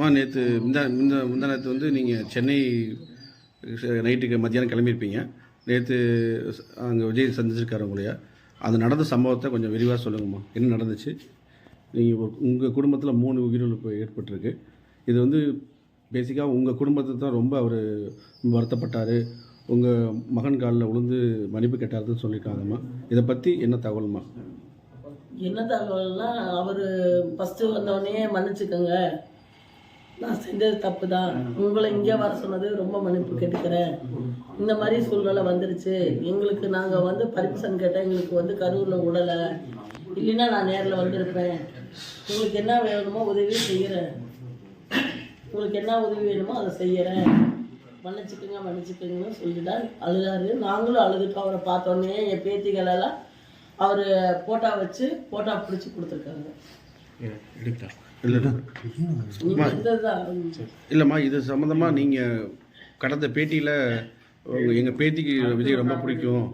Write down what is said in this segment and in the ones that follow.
ஆ நேற்று முந்தா முந்தா முந்தா நேற்று வந்து நீங்கள் சென்னை நைட்டுக்கு மத்தியானம் கிளம்பியிருப்பீங்க. நேற்று அங்கே விஜய் சந்திச்சிருக்காரு உங்களையா? அது நடந்த சம்பவத்தை கொஞ்சம் விரிவாக சொல்லுங்கம்மா. என்ன நடந்துச்சு? நீங்கள் உங்கள் குடும்பத்தில் மூணு உயிரிழப்பு ஏற்பட்டிருக்கு. இது வந்து பேசிக்காக உங்கள் குடும்பத்தை தான் ரொம்ப அவர் வருத்தப்பட்டார். உங்கள் மகன் காலில் விழுந்து மன்னிப்பு கேட்டாருன்னு சொல்லியிருக்காங்கம்மா. இதை பற்றி என்ன தகவல்மா? என்ன தகவல்னா அவர் ஃபஸ்ட்டு வந்தோடனே மன்னிச்சுக்கோங்க. நான் செஞ்சது தப்பு தான் உங்களை இங்கே வர சொன்னது ரொம்ப மன்னிப்பு கேட்டுக்கிறேன். இந்த மாதிரி சூழ்நிலை வந்துருச்சு. எங்களுக்கு நாங்கள் வந்து பர்மிஷன் கேட்டேன் எங்களுக்கு வந்து கரூரில் விடலை இல்லைன்னா நான் நேரில் வந்திருப்பேன் உங்களுக்கு என்ன வேணுமோ உதவி செய்கிறேன் உங்களுக்கு என்ன உதவி வேணுமோ அதை செய்கிறேன் மன்னிச்சுக்குங்க சொல்லி தான் அழுதாரு. நாங்களும் அழுதுட்டோம். அவரை பார்த்தோன்னே என் பேத்திகளெல்லாம் அவர் போட்டோ வச்சு போட்டோ பிடிச்சி கொடுத்துருக்காங்க. இருந்ததுதான் இல்லைம்மா இது சம்மந்தமாக நீங்கள் கடந்த பேட்டியில் எங்கள் பேத்திக்கு விஜய் ரொம்ப பிடிக்கும்.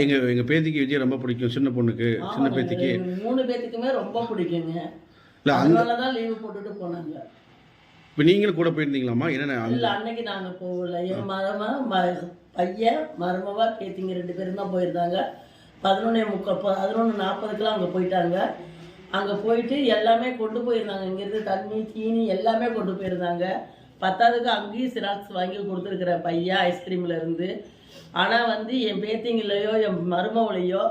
எங்கள் எங்கள் பேத்திக்கு விஜய் ரொம்ப பிடிக்கும் சின்ன பொண்ணுக்கு சின்ன பேத்திக்கு. மூணு பேத்துக்குமே ரொம்ப பிடிக்குங்க. இல்லை அந்த அதனால தான் லீவு போட்டுட்டு போனாங்க. இப்போ நீங்களும் கூட போயிருந்தீங்களாம்மா? என்னென்ன இல்லை அன்னைக்கு நாங்கள் போகல. என் மரமா பையன் மருமவா பேத்திங்க ரெண்டு பேரும் தான் போயிருந்தாங்க. பதினொன்னே முக்கால் பதினொன்று நாற்பதுக்கெலாம் அங்கே போயிட்டாங்க. அங்கே போயிட்டு எல்லாமே கொண்டு போயிருந்தாங்க. இங்கேருந்து தண்ணி சீனி எல்லாமே கொண்டு போயிருந்தாங்க. பத்தாவதுக்கு அங்கேயும் சிராக்ஸ் வாங்கி கொடுத்துருக்குற பையன் ஐஸ்கிரீமில் இருந்து. ஆனால் வந்து என் பேத்திங்களையோ என் மருமவளையோ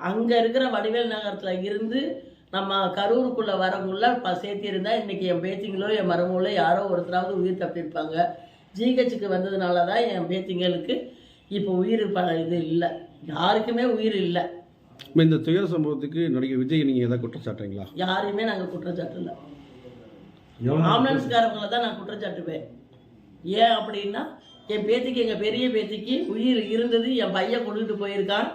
அங்கே இருக்கிற வடிவேல் நகரத்தில் இருந்து நம்ம கரூருக்குள்ளே வரக்குள்ள ப சேர்த்திருந்தா இன்றைக்கி என் பேத்திங்களோ என் மருமகளோ யாரோ ஒருத்தராவது உயிர் தப்பியிருப்பாங்க ஜிஹெச்சுக்கு வந்ததுனால தான் என் பேத்திங்களுக்கு இப்போ உயிர் இது இல்லை. யாருக்குமே உயிர் இல்லை. இந்த துயர சம்பவத்துக்கு நடிகர் விஜய் நீங்கள் எதாவது குற்றச்சாட்டுறீங்களா? யாரையுமே நாங்கள் குற்றச்சாட்டல. ஆம்புலன்ஸ்காரங்களை தான் நான் குற்றச்சாட்டுவேன். ஏன் அப்படின்னா என் பேத்திக்கு எங்கள் பெரிய பேத்திக்கு உயிர் இருந்தது என் பையன் கொண்டுட்டு போயிருக்கான்.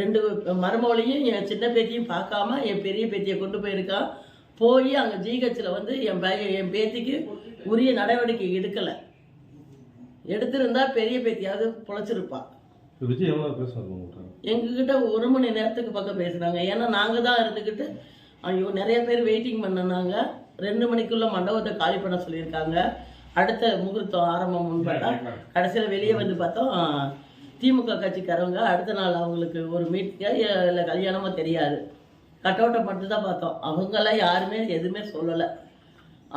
ரெண்டு மருமவளையும் என் சின்ன பேத்தியும் பார்க்காம என் பெரிய பேத்தியை கொண்டு போயிருக்கான். போய் அங்கே ஜிஹெச்சில் வந்து என் பையன் என் பேத்திக்கு உரிய நடவடிக்கை எடுக்கலை. எடுத்திருந்தா பெரிய பேத்தியாவது பொழைச்சிருப்பா. விஜய் எவ்வளோ உங்கள்கிட்ட எங்ககிட்ட ஒரு மணி நேரத்துக்கு பக்கம் பேசுனாங்க. ஏன்னா நாங்கள் தான் இருந்துக்கிட்டு ஐயோ நிறைய பேர் வெயிட்டிங் பண்ணனாங்க. ரெண்டு மணிக்குள்ள மண்டபத்தை காலி பண்ண சொல்லியிருக்காங்க. அடுத்த முகூர்த்தம் ஆரம்பம் முன்பட்டா கடைசியில் வெளியே வந்து பார்த்தோம் திமுக கட்சிக்காரவங்க அடுத்த நாள் அவங்களுக்கு ஒரு மீட்டிங்கா இல்லை கல்யாணமோ தெரியாது. கட்டவுட்டை மட்டும் தான் பார்த்தோம். அவங்கெல்லாம் யாருமே எதுவுமே சொல்லலை.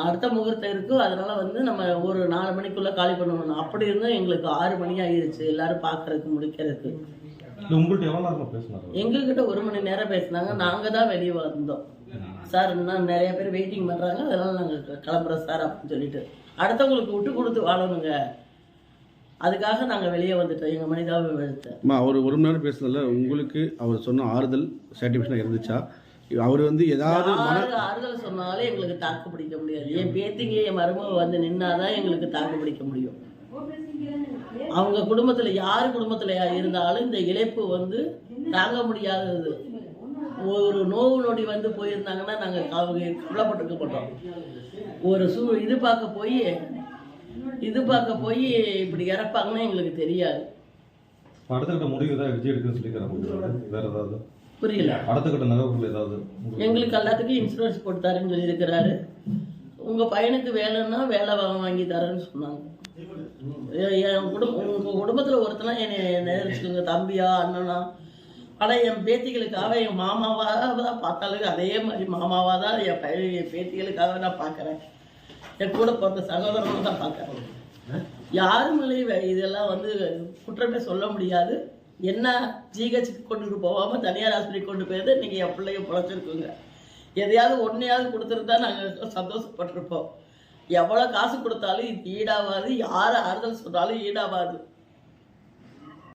அடுத்த முகூர்த்தம் இருக்கு. அதனால வந்து நம்ம ஒரு நாலு மணிக்குள்ள காலி பண்ணணும். அப்படி இருந்தும் எங்களுக்கு ஆறு மணி ஆயிருச்சு. எல்லாரும் பார்க்கறதுக்கு முடிக்கிறதுக்கு. எங்ககிட்ட ஒரு மணி நேரம் பேசினாங்க. நாங்க தான் வெளியே வந்தோம். சார் இன்னும் நிறைய பேர் வெயிட்டிங் பண்றாங்க. அதனால நாங்க கிளம்புறோம் சார் அப்படின்னு சொல்லிட்டு. அடுத்தவங்களுக்கு விட்டு கொடுத்து வாழணுங்க. அதுக்காக நாங்க வெளியே வந்துட்டோம். எங்க மனிதாவை எடுத்து அம்மா அவர் ஒரு மணி நேரம் பேசுனதில்ல உங்களுக்கு அவர் சொன்ன ஆறுதல் சாட்டிஸ்ஃபேக்ஷனாக இருந்துச்சா? அவர் வந்து ஏதாவது ஆறுதல் சொன்னாலும் எங்களுக்கு தாக்கு பிடிக்க முடியாது. என் பேத்திங்க என் மருமக வந்து நின்னாதான் எங்களுக்கு தாக்கு பிடிக்க முடியும். அவங்க குடும்பத்துல யார் குடும்பத்துல இருந்தாலும் இந்த இழப்பு வந்து தாங்க முடியாதது. ஒரு நோவு நொடி வந்து போயிருந்தாங்கன்னா நாங்க அவங்க கவலைப்பட்டிருக்க மாட்டோம் ஒரு சூ இது பார்க்க போய் இது பார்க்க போய் இப்படி இறப்பாங்கன்னு எங்களுக்கு தெரியாது. அடுத்த கட்ட முடிவு ஏதாவது விஜய் எடுக்குன்னு சொல்லிக்கிறாங்க வேற ஏதாவது? புரியல. அடுத்த கட்ட நகர்வுகள் ஏதாவது? எங்களுக்கு எல்லாத்துக்கும் இன்சூரன்ஸ் போட்டு தரேன்னு சொல்லியிருக்கிறாரு. உங்கள் பையனுக்கு வேலைன்னா வேலை வா- வாங்கி தரேன்னு சொன்னாங்க. என் குடும்பம் உங்கள் குடும்பத்தில் ஒருத்தனா என்னை நினைச்சுக்கோங்க தம்பியா அண்ணனா. ஆனால் என் பேத்திகளுக்காக என் மாமாவாக தான் பார்த்தாலும் அதே மாதிரி மாமாவாக தான் என் பையன் என் பேத்திகளுக்காக நான் பார்க்குறேன். என் கூட பிறந்த சகோதரனை தான் பார்க்குறேன். யாரும் மேலேயும் இதெல்லாம் வந்து குற்றமே சொல்ல முடியாது. என்ன ஜிஹெச்சுக்கு கொண்டுட்டு போகாமல் தனியார் ஆஸ்பத்திரிக்கு கொண்டு போயிருந்தா நீங்கள் என் பிள்ளைய பிழைச்சிருக்குங்க. எதையாவது ஒன்றையாவது கொடுத்துருந்தா நாங்கள் சந்தோஷப்பட்டிருப்போம். எவ்வளோ காசு கொடுத்தாலும் இது ஈடாகாது. யார் ஆறுதல் சொன்னாலும் ஈடாகாது.